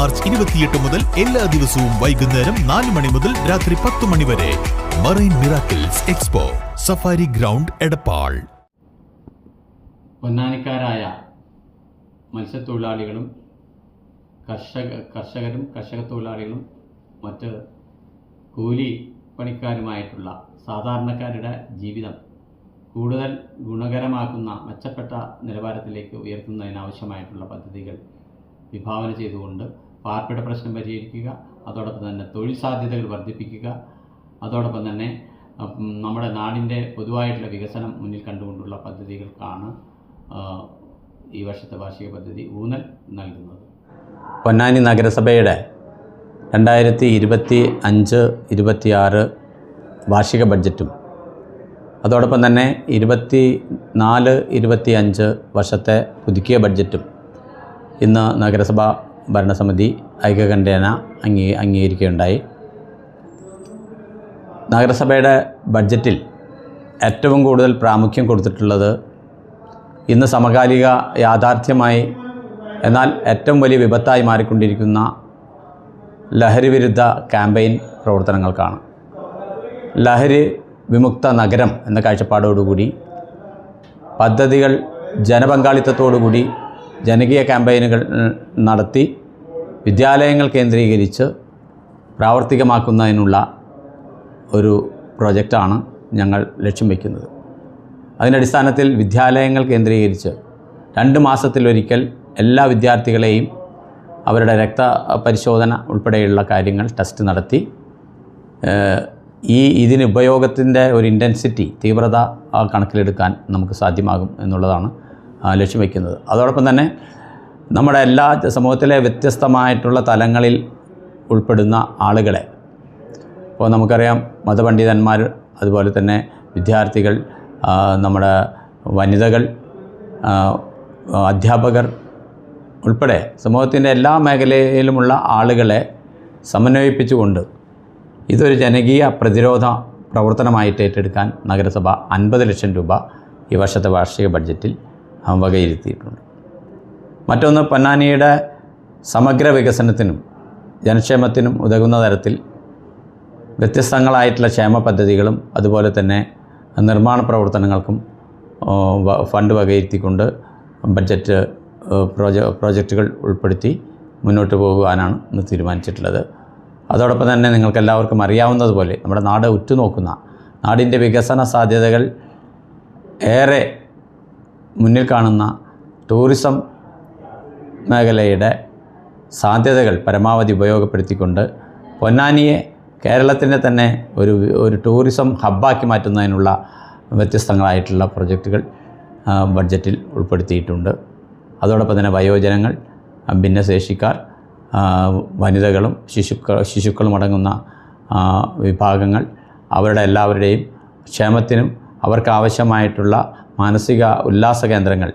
March ഇരുപത്തിയെട്ട് മുതൽ എല്ലാ ദിവസവും വൈകുന്നേരം നാല് മണി മുതൽ രാത്രി പത്ത് മണി വരെ. Marine miracles expo safari ground Edappal. പൊന്നാനിക്കാരായ മത്സ്യത്തൊഴിലാളികളും കർഷക കർഷകരും കർഷക തൊഴിലാളികളും മറ്റ് കൂലി പണിക്കാരുമായിട്ടുള്ള സാധാരണക്കാരുടെ ജീവിതം കൂടുതൽ ഗുണകരമാക്കുന്ന മെച്ചപ്പെട്ട നിലവാരത്തിലേക്ക് ഉയർത്തുന്നതിനാവശ്യമായിട്ടുള്ള പദ്ധതികൾ വിഭാവന ചെയ്തുകൊണ്ട് പാർപ്പിട പ്രശ്നം പരിഹരിക്കുക അതോടൊപ്പം തന്നെ തൊഴിൽ സാധ്യതകൾ വർദ്ധിപ്പിക്കുക അതോടൊപ്പം തന്നെ നമ്മുടെ നാടിന്റെ പൊതുവായിട്ടുള്ള വികസനം മുന്നിൽ കണ്ടുകൊണ്ടുള്ള പദ്ധതികൾക്കാണ് ഈ വർഷത്തെ വാർഷിക പദ്ധതി ഊന്നൽ നൽകുന്നത്. പൊന്നാനി നഗരസഭയുടെ രണ്ടായിരത്തി ഇരുപത്തി അഞ്ച് ഇരുപത്തിയാറ് വാർഷിക ബഡ്ജറ്റും അതോടൊപ്പം തന്നെ ഇരുപത്തി നാല് ഇരുപത്തി അഞ്ച് വർഷത്തെ പുതുക്കിയ ബഡ്ജറ്റും ഇന്ന് നഗരസഭ ഭരണസമിതി ഐക്യകണ്ഠേന അംഗീ അംഗീകരിക്കുകയുണ്ടായി. നഗരസഭയുടെ ബഡ്ജറ്റിൽ ഏറ്റവും കൂടുതൽ പ്രാമുഖ്യം കൊടുത്തിട്ടുള്ളത് ഇന്ന് സമകാലിക യാഥാർത്ഥ്യമായി എന്നാൽ ഏറ്റവും വലിയ വിപത്തായി മാറിക്കൊണ്ടിരിക്കുന്ന ലഹരി വിരുദ്ധ ക്യാമ്പയിൻ പ്രവർത്തനങ്ങൾക്കാണ്. ലഹരി വിമുക്ത നഗരം എന്ന കാഴ്ചപ്പാടോടുകൂടി പദ്ധതികൾ ജനപങ്കാളിത്തത്തോടുകൂടി ജനകീയ ക്യാമ്പയിനുകൾ നടത്തി വിദ്യാലയങ്ങൾ കേന്ദ്രീകരിച്ച് പ്രാവർത്തികമാക്കുന്നതിനുള്ള ഒരു പ്രോജക്റ്റാണ് ഞങ്ങൾ ലക്ഷ്യം വയ്ക്കുന്നത്. അതിന്റെ അടിസ്ഥാനത്തിൽ വിദ്യാലയങ്ങൾ കേന്ദ്രീകരിച്ച് രണ്ട് മാസത്തിലൊരിക്കൽ എല്ലാ വിദ്യാർത്ഥികളെയും അവരുടെ രക്ത പരിശോധന ഉൾപ്പെടെയുള്ള കാര്യങ്ങൾ ടെസ്റ്റ് നടത്തി. ഈ ഇതിന് ഉപയോഗത്തിന്റെ ഒരു ഇന്റൻസിറ്റി തീവ്രത കണക്കിലെടുക്കാൻ നമുക്ക് സാധ്യമാകും എന്നുള്ളതാണ് ലക്ഷ്യം വയ്ക്കുന്നത്. അതോടൊപ്പം തന്നെ നമ്മുടെ എല്ലാ സമൂഹത്തിലെ വ്യത്യസ്തമായിട്ടുള്ള തലങ്ങളിൽ ഉൾപ്പെടുന്ന ആളുകളെ. ഇപ്പോൾ നമുക്കറിയാം മതപണ്ഡിതന്മാർ അതുപോലെ തന്നെ വിദ്യാർത്ഥികൾ നമ്മുടെ വനിതകൾ അധ്യാപകർ ഉൾപ്പെടെ സമൂഹത്തിന്റെ എല്ലാ മേഖലയിലുമുള്ള ആളുകളെ സമന്വയിപ്പിച്ചുകൊണ്ട് ഇതൊരു ജനകീയ പ്രതിരോധ പ്രവർത്തനമായിട്ട് ഏറ്റെടുക്കാൻ നഗരസഭ അൻപത് ലക്ഷം രൂപ ഈ വർഷത്തെ വാർഷിക ബഡ്ജറ്റിൽ വകയിരുത്തിയിട്ടുണ്ട്. മറ്റൊന്ന് പൊന്നാനിയുടെ സമഗ്ര വികസനത്തിനും ജനക്ഷേമത്തിനും ഉതകുന്ന തരത്തിൽ വ്യത്യസ്തങ്ങളായിട്ടുള്ള ക്ഷേമ പദ്ധതികളും അതുപോലെ തന്നെ നിർമ്മാണ പ്രവർത്തനങ്ങൾക്കും ഫണ്ട് വകയിരുത്തിക്കൊണ്ട് ബഡ്ജറ്റ് പ്രോജ പ്രോജക്റ്റുകൾ ഉൾപ്പെടുത്തി മുന്നോട്ട് പോകുവാനാണ് ഇന്ന് തീരുമാനിച്ചിട്ടുള്ളത്. അതോടൊപ്പം തന്നെ നിങ്ങൾക്കെല്ലാവർക്കും അറിയാവുന്നതുപോലെ നമ്മുടെ നാട് ഉറ്റുനോക്കുന്ന നാടിന്റെ വികസന സാധ്യതകൾ ഏറെ മുന്നിൽ കാണുന്ന ടൂറിസം മേഖലയുടെ സാധ്യതകൾ പരമാവധി ഉപയോഗപ്പെടുത്തിക്കൊണ്ട് പൊന്നാനിയെ കേരളത്തിന്റെ തന്നെ ഒരു ഒരു ടൂറിസം ഹബ്ബാക്കി മാറ്റുന്നതിനുള്ള വ്യത്യസ്തങ്ങളായിട്ടുള്ള പ്രൊജക്റ്റുകൾ ബഡ്ജറ്റിൽ ഉൾപ്പെടുത്തിയിട്ടുണ്ട്. അതോടൊപ്പം തന്നെ വയോജനങ്ങൾ ഭിന്നശേഷിക്കാർ വനിതകളും ശിശുക്ക ശിശുക്കളും അടങ്ങുന്ന വിഭാഗങ്ങൾ അവരുടെ എല്ലാവരുടെയും ക്ഷേമത്തിനും അവർക്കാവശ്യമായിട്ടുള്ള മാനസിക ഉല്ലാസ കേന്ദ്രങ്ങൾ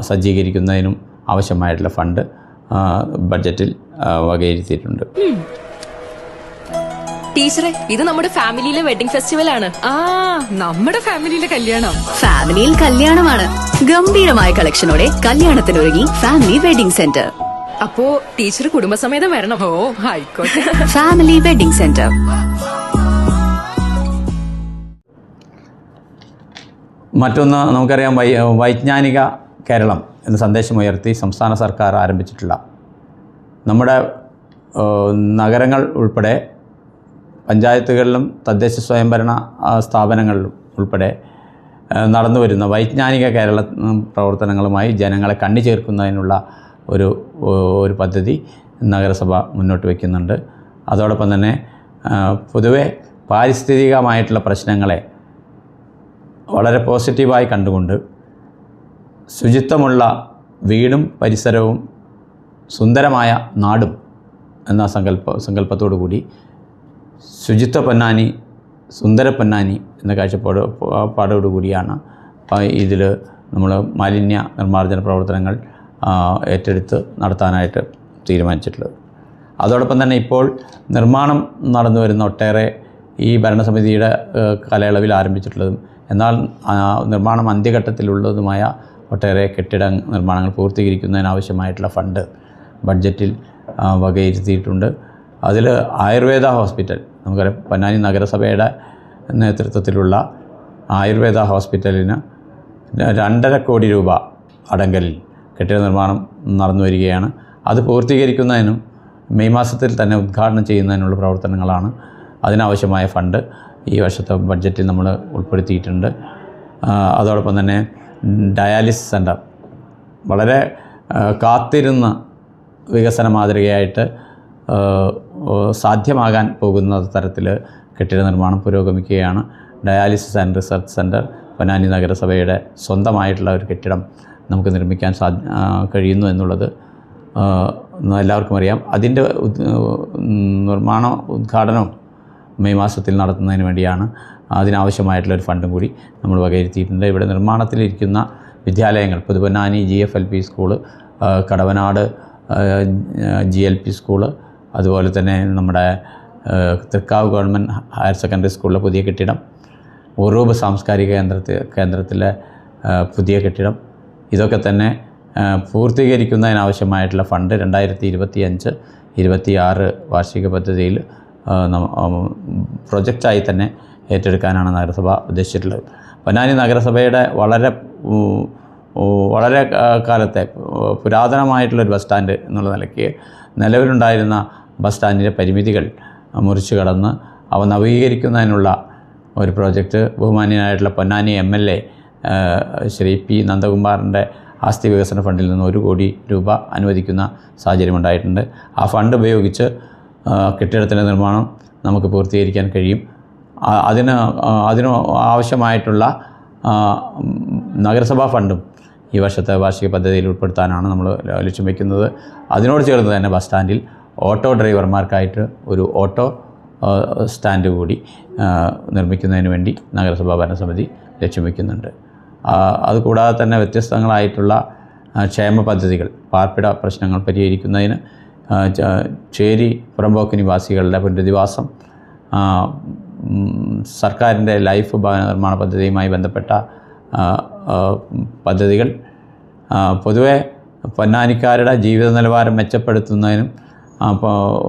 സജ്ജീകരിക്കുന്നതിനും ആവശ്യമായിട്ടുള്ള ഫണ്ട് ബഡ്ജറ്റിൽ വകയിരുത്തിയിട്ടുണ്ട്. ടീച്ചറെ ഇത് നമ്മുടെ ഫാമിലിയിലെ വെഡിങ് ഫെസ്റ്റിവൽ ആണ് ആ നമ്മുടെ ഫാമിലിയിലെ കല്യാണം. ഫാമിലിയിൽ കല്യാണമാണ്. ഗംഭീരമായ കളക്ഷനോടെ കല്യാണത്തിനൊരുങ്ങി ഫാമിലി വെഡിംഗ് സെന്റർ. അപ്പോ ടീച്ചർ കുടുംബസമേതം വരണം. ഓ ആയിക്കോട്ടെ. Family wedding centre. മറ്റൊന്ന് നമുക്കറിയാം വൈ വൈജ്ഞാനിക കേരളം എന്ന സന്ദേശമുയർത്തി സംസ്ഥാന സർക്കാർ ആരംഭിച്ചിട്ടുള്ള നമ്മുടെ നഗരങ്ങൾ ഉൾപ്പെടെ പഞ്ചായത്തുകളിലും തദ്ദേശ സ്വയംഭരണ സ്ഥാപനങ്ങളിലും ഉൾപ്പെടെ നടന്നു വരുന്ന വൈജ്ഞാനിക കേരള പ്രവർത്തനങ്ങളുമായി ജനങ്ങളെ കണ്ണി ചേർക്കുന്നതിനുള്ള ഒരു ഒരു പദ്ധതി നഗരസഭ മുന്നോട്ട് വയ്ക്കുന്നുണ്ട് അതോടൊപ്പം തന്നെ പൊതുവെ പാരിസ്ഥിതികമായിട്ടുള്ള പ്രശ്നങ്ങളെ വളരെ പോസിറ്റീവായി കണ്ടുകൊണ്ട് ശുചിത്വമുള്ള വീടും പരിസരവും സുന്ദരമായ നാടും എന്ന സങ്കല്പ സങ്കല്പത്തോടു കൂടി ശുചിത്വ പൊന്നാനി സുന്ദര പൊന്നാനി എന്ന കാഴ്ചപ്പാട് പാടോടു കൂടിയാണ് ഇതിൽ നമ്മൾ മാലിന്യ നിർമ്മാർജന പ്രവർത്തനങ്ങൾ ഏറ്റെടുത്ത് നടത്താനായിട്ട് തീരുമാനിച്ചിട്ടുള്ളത്. അതോടൊപ്പം തന്നെ ഇപ്പോൾ നിർമ്മാണം നടന്നു വരുന്ന ഒട്ടേറെ ഈ ഭരണസമിതിയുടെ കാലയളവിൽ ആരംഭിച്ചിട്ടുള്ളതും എന്നാൽ നിർമ്മാണം അന്ത്യഘട്ടത്തിലുള്ളതുമായ ഒട്ടേറെ കെട്ടിട നിർമ്മാണങ്ങൾ പൂർത്തീകരിക്കുന്നതിനാവശ്യമായിട്ടുള്ള ഫണ്ട് ബഡ്ജറ്റിൽ വകയിരുത്തിയിട്ടുണ്ട്. അതിൽ ആയുർവേദ ഹോസ്പിറ്റൽ നമുക്കറിയാം പൊന്നാനി നഗരസഭയുടെ നേതൃത്വത്തിലുള്ള ആയുർവേദ ഹോസ്പിറ്റലിന് രണ്ടര കോടി രൂപ അടങ്കലിൽ കെട്ടിട നിർമ്മാണം നടന്നു വരികയാണ്. അത് പൂർത്തീകരിക്കുന്നതിനും മെയ് മാസത്തിൽ തന്നെ ഉദ്ഘാടനം ചെയ്യുന്നതിനുള്ള പ്രവർത്തനങ്ങളാണ് അതിനാവശ്യമായ ഫണ്ട് ഈ വർഷത്തെ ബഡ്ജറ്റിൽ നമ്മൾ ഉൾപ്പെടുത്തിയിട്ടുണ്ട്. അതോടൊപ്പം തന്നെ ഡയാലിസിസ് സെന്റർ വളരെ കാത്തിരുന്ന വികസന മാതൃകയായിട്ട് സാധ്യമാകാൻ പോകുന്ന തരത്തിൽ കെട്ടിട നിർമ്മാണം പുരോഗമിക്കുകയാണ് dialysis and research centre Ponnani നഗരസഭയുടെ സ്വന്തമായിട്ടുള്ള ഒരു കെട്ടിടം നമുക്ക് നിർമ്മിക്കാൻ സാ കഴിയുന്നു എന്നുള്ളത് എല്ലാവർക്കും അറിയാം. അതിന്റെ നിർമ്മാണ ഉദ്ഘാടനം മെയ് മാസത്തിൽ നടത്തുന്നതിന് വേണ്ടിയാണ് അതിനാവശ്യമായിട്ടുള്ള ഒരു ഫണ്ടും കൂടി നമ്മൾ വകയിരുത്തിയിട്ടുണ്ട്. ഇവിടെ നിർമ്മാണത്തിലിരിക്കുന്ന വിദ്യാലയങ്ങൾ Puthuponnani G F L P school Kadavanad G L P school അതുപോലെ തന്നെ നമ്മുടെ തൃക്കാവ് ഗവൺമെന്റ് ഹയർ സെക്കൻഡറി സ്കൂളിലെ പുതിയ കെട്ടിടം ഉറൂബ് സാംസ്കാരിക കേന്ദ്രത്തിൽ കേന്ദ്രത്തിലെ പുതിയ കെട്ടിടം. ഇതൊക്കെ തന്നെ പൂർത്തീകരിക്കുന്നതിനാവശ്യമായിട്ടുള്ള ഫണ്ട് രണ്ടായിരത്തി ഇരുപത്തി അഞ്ച് ഇരുപത്തി ആറ് വാർഷിക പദ്ധതിയിൽ പ്രൊജക്റ്റായി തന്നെ ഏറ്റെടുക്കാനാണ് നഗരസഭ ഉദ്ദേശിച്ചിട്ടുള്ളത്. പൊന്നാനി നഗരസഭയുടെ വളരെ വളരെ കാലത്തെ പുരാതനമായിട്ടുള്ള പുരാതനമായിട്ടുള്ളൊരു ബസ് സ്റ്റാൻഡ് എന്നുള്ള നിലയ്ക്ക് നിലവിലുണ്ടായിരുന്ന ബസ് സ്റ്റാൻഡിന്റെ പരിമിതികൾ മുറിച്ചു കടന്ന് അവ നവീകരിക്കുന്നതിനുള്ള ഒരു project ബഹുമാന്യനായിട്ടുള്ള Ponnani M L A Sri P നന്ദകുമാറിന്റെ ആസ്തി വികസന ഫണ്ടിൽ നിന്ന് ഒരു കോടി രൂപ അനുവദിക്കുന്ന സാഹചര്യമുണ്ടായിട്ടുണ്ട് ആ ഫണ്ട് ഉപയോഗിച്ച് കെട്ടിടത്തിന്റെ നിർമ്മാണം നമുക്ക് പൂർത്തീകരിക്കാൻ കഴിയും. അതിന് അതിന് ആവശ്യമായിട്ടുള്ള നഗരസഭാ ഫണ്ടും ഈ വർഷത്തെ വാർഷിക പദ്ധതിയിൽ ഉൾപ്പെടുത്താനാണ് നമ്മൾ ലക്ഷ്യം വയ്ക്കുന്നത് അതിനോട് ചേർന്ന് തന്നെ ബസ് സ്റ്റാൻഡിൽ ഓട്ടോ ഡ്രൈവർമാർക്കായിട്ട് ഒരു ഓട്ടോ സ്റ്റാൻഡ് കൂടി നിർമ്മിക്കുന്നതിന് വേണ്ടി നഗരസഭാ ഭരണസമിതി ലക്ഷ്യം വയ്ക്കുന്നുണ്ട് അതുകൂടാതെ തന്നെ വ്യത്യസ്തങ്ങളായിട്ടുള്ള ക്ഷേമ പദ്ധതികൾ പാർപ്പിട പ്രശ്നങ്ങൾ പരിഹരിക്കുന്നതിന് ചേരി പുറമ്പോക്ക് നിവാസികളുടെ പുനരധിവാസം സർക്കാരിന്റെ ലൈഫ് ഭവന നിർമ്മാണ പദ്ധതിയുമായി ബന്ധപ്പെട്ട പദ്ധതികൾ പൊതുവെ പൊന്നാനിക്കാരുടെ ജീവിത നിലവാരം മെച്ചപ്പെടുത്തുന്നതിനും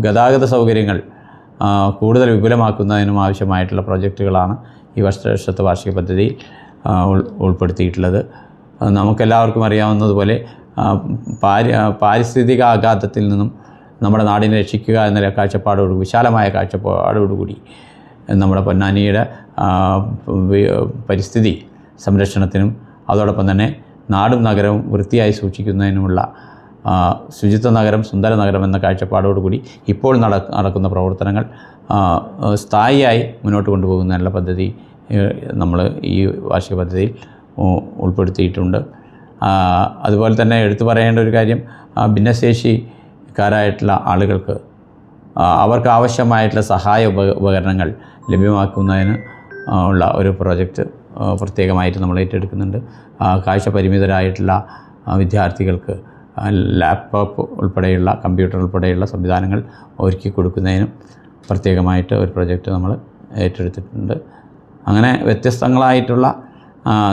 ഗതാഗത സൗകര്യങ്ങൾ കൂടുതൽ വിപുലമാക്കുന്നതിനും ആവശ്യമായിട്ടുള്ള പ്രോജക്റ്റുകളാണ് ഈ വർഷ വർഷത്തെ വാർഷിക പദ്ധതിയിൽ ഉൾ ഉൾപ്പെടുത്തിയിട്ടുള്ളത്. നമുക്കെല്ലാവർക്കും അറിയാവുന്നതുപോലെ പാരി പാരിസ്ഥിതിക ആഘാതത്തിൽ നിന്നും നമ്മുടെ നാടിനെ രക്ഷിക്കുക എന്ന കാഴ്ചപ്പാടോടുകൂടി വിശാലമായ കാഴ്ചപ്പാടോടുകൂടി നമ്മുടെ പൊന്നാനിയുടെ പരിസ്ഥിതി സംരക്ഷണത്തിനും അതോടൊപ്പം തന്നെ നാടും നഗരവും വൃത്തിയായി സൂക്ഷിക്കുന്നതിനുമുള്ള ശുചിത്വ നഗരം സുന്ദര നഗരം എന്ന കാഴ്ചപ്പാടോടുകൂടി ഇപ്പോൾ നട നടക്കുന്ന പ്രവർത്തനങ്ങൾ സ്ഥായിയായി മുന്നോട്ട് കൊണ്ടുപോകുന്നതിനുള്ള പദ്ധതി നമ്മൾ ഈ വാർഷിക പദ്ധതിയിൽ ഉൾപ്പെടുത്തിയിട്ടുണ്ട്. അതുപോലെ തന്നെ എടുത്തു പറയേണ്ട ഒരു കാര്യം ഭിന്നശേഷിക്കാരായിട്ടുള്ള ആളുകൾക്ക് അവർക്ക് ആവശ്യമായിട്ടുള്ള സഹായ ഉപ ഉപകരണങ്ങൾ ലഭ്യമാക്കുന്നതിന് ഉള്ള ഒരു പ്രോജക്റ്റ് പ്രത്യേകമായിട്ട് നമ്മൾ ഏറ്റെടുക്കുന്നുണ്ട്. കാഴ്ച പരിമിതരായിട്ടുള്ള വിദ്യാർത്ഥികൾക്ക് ലാപ്ടോപ്പ് ഉൾപ്പെടെയുള്ള കമ്പ്യൂട്ടർ ഉൾപ്പെടെയുള്ള സംവിധാനങ്ങൾ ഒരുക്കി കൊടുക്കുന്നതിനും പ്രത്യേകമായിട്ട് ഒരു പ്രോജക്റ്റ് നമ്മൾ ഏറ്റെടുത്തിട്ടുണ്ട്. അങ്ങനെ വ്യത്യസ്തങ്ങളായിട്ടുള്ള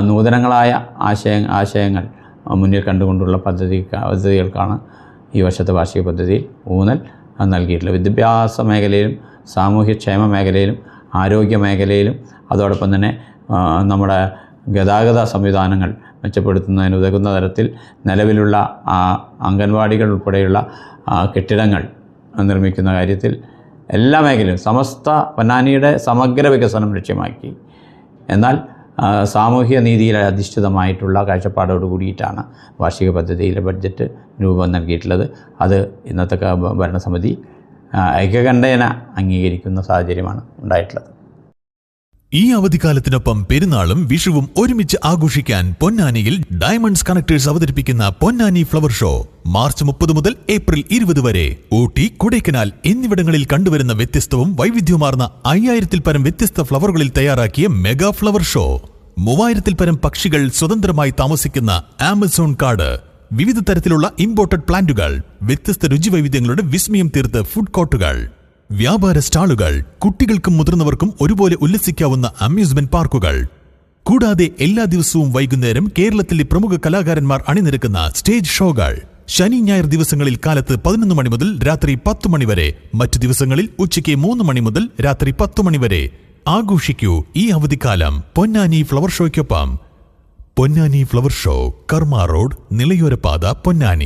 നൂതനങ്ങളായ ആശയ ആശയങ്ങൾ മുന്നിൽ കണ്ടുകൊണ്ടുള്ള പദ്ധതി പദ്ധതികൾക്കാണ് ഈ വർഷത്തെ വാർഷിക പദ്ധതിയിൽ ഊന്നൽ. നൽകിയിട്ടുള്ളത് വിദ്യാഭ്യാസ മേഖലയിലും സാമൂഹ്യക്ഷേമ മേഖലയിലും ആരോഗ്യ മേഖലയിലും അതോടൊപ്പം തന്നെ നമ്മുടെ ഗതാഗത സംവിധാനങ്ങൾ മെച്ചപ്പെടുത്തുന്നതിന് ഉതകുന്ന തരത്തിൽ നിലവിലുള്ള അംഗൻവാടികൾ ഉൾപ്പെടെയുള്ള കെട്ടിടങ്ങൾ നിർമ്മിക്കുന്ന കാര്യത്തിൽ എല്ലാ മേഖലയും സമസ്ത പൊന്നാനിയുടെ സമഗ്ര വികസനം ലക്ഷ്യമാക്കി. എന്നാൽ സാമൂഹ്യ നീതിയിൽ അധിഷ്ഠിതമായിട്ടുള്ള കാഴ്ചപ്പാടോട് കൂടിയിട്ടാണ് വാർഷിക പദ്ധതിയിലെ ബഡ്ജറ്റ് രൂപം നൽകിയിട്ടുള്ളത്. അത് ഇന്നത്തെ ഭരണസമിതി ഐക്യകണ്ഠേന അംഗീകരിക്കുന്ന സാഹചര്യമാണ് ഉണ്ടായിട്ടുള്ളത്. ഈ അവധിക്കാലത്തിനൊപ്പം പെരുന്നാളും വിഷുവും ഒരുമിച്ച് ആഘോഷിക്കാൻ പൊന്നാനിയിൽ ഡയമണ്ട്സ് കണക്ടേഴ്സ് അവതരിപ്പിക്കുന്ന പൊന്നാനി ഫ്ലവർ ഷോ മാർച്ച് മുപ്പത് മുതൽ ഏപ്രിൽ ഇരുപത് വരെ. ഊട്ടി കൊടൈക്കനാൽ എന്നിവിടങ്ങളിൽ കണ്ടുവരുന്ന വ്യത്യസ്തവും വൈവിധ്യമാർന്ന അയ്യായിരത്തിൽ പരം വ്യത്യസ്ത ഫ്ലവറുകളിൽ തയ്യാറാക്കിയ മെഗാ ഫ്ലവർ ഷോ മൂവായിരത്തിൽ പരം പക്ഷികൾ സ്വതന്ത്രമായി താമസിക്കുന്ന ആമസോൺ കാട്. വിവിധ തരത്തിലുള്ള ഇമ്പോർട്ടഡ് പ്ലാന്റുകൾ വ്യത്യസ്ത രുചിവൈവിധ്യങ്ങളുടെ വിസ്മയം തീർത്ത് ഫുഡ് കോർട്ടുകൾ വ്യാപാര സ്റ്റാളുകൾ കുട്ടികൾക്കും മുതിർന്നവർക്കും ഒരുപോലെ ഉല്ലസിക്കാവുന്ന അമ്യൂസ്മെന്റ് പാർക്കുകൾ. കൂടാതെ എല്ലാ ദിവസവും വൈകുന്നേരം കേരളത്തിലെ പ്രമുഖ കലാകാരന്മാർ അണിനിരക്കുന്ന സ്റ്റേജ് ഷോകൾ. ശനി ഞായർ ദിവസങ്ങളിൽ കാലത്ത് പതിനൊന്ന് മണി മുതൽ രാത്രി പത്ത് മണി വരെ. മറ്റു ദിവസങ്ങളിൽ ഉച്ചയ്ക്ക് മൂന്ന് മണി മുതൽ രാത്രി പത്ത് മണി വരെ. ആഘോഷിക്കൂ ഈ അവധിക്കാലം Ponnani flower ഷോയ്ക്കൊപ്പം. Ponnani flower show Karma road നിളയോരപാത Ponnani.